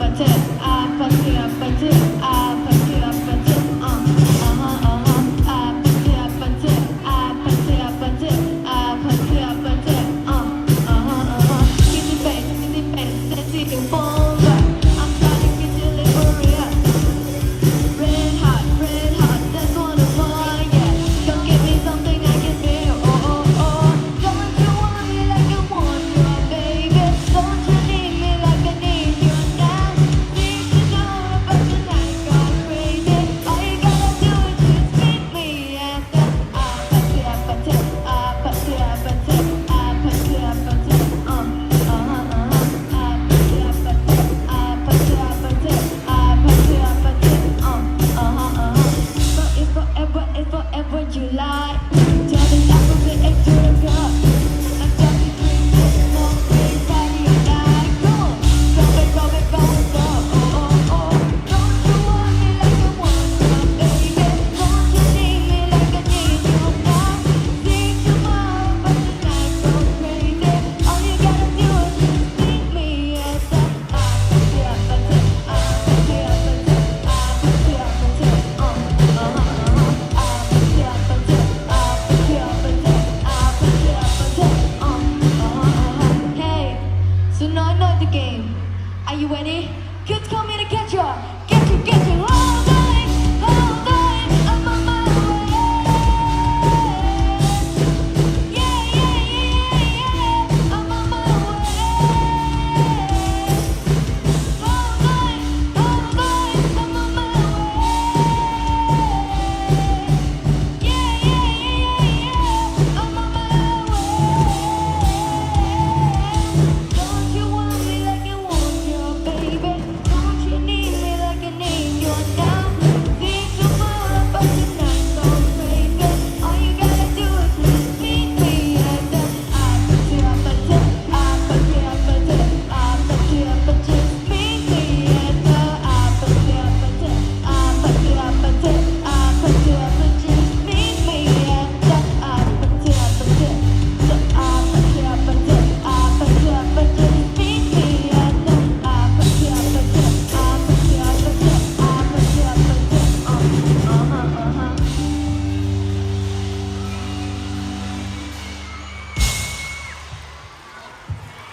ประเทศอาประเทศประเทศ you ready? Good coming.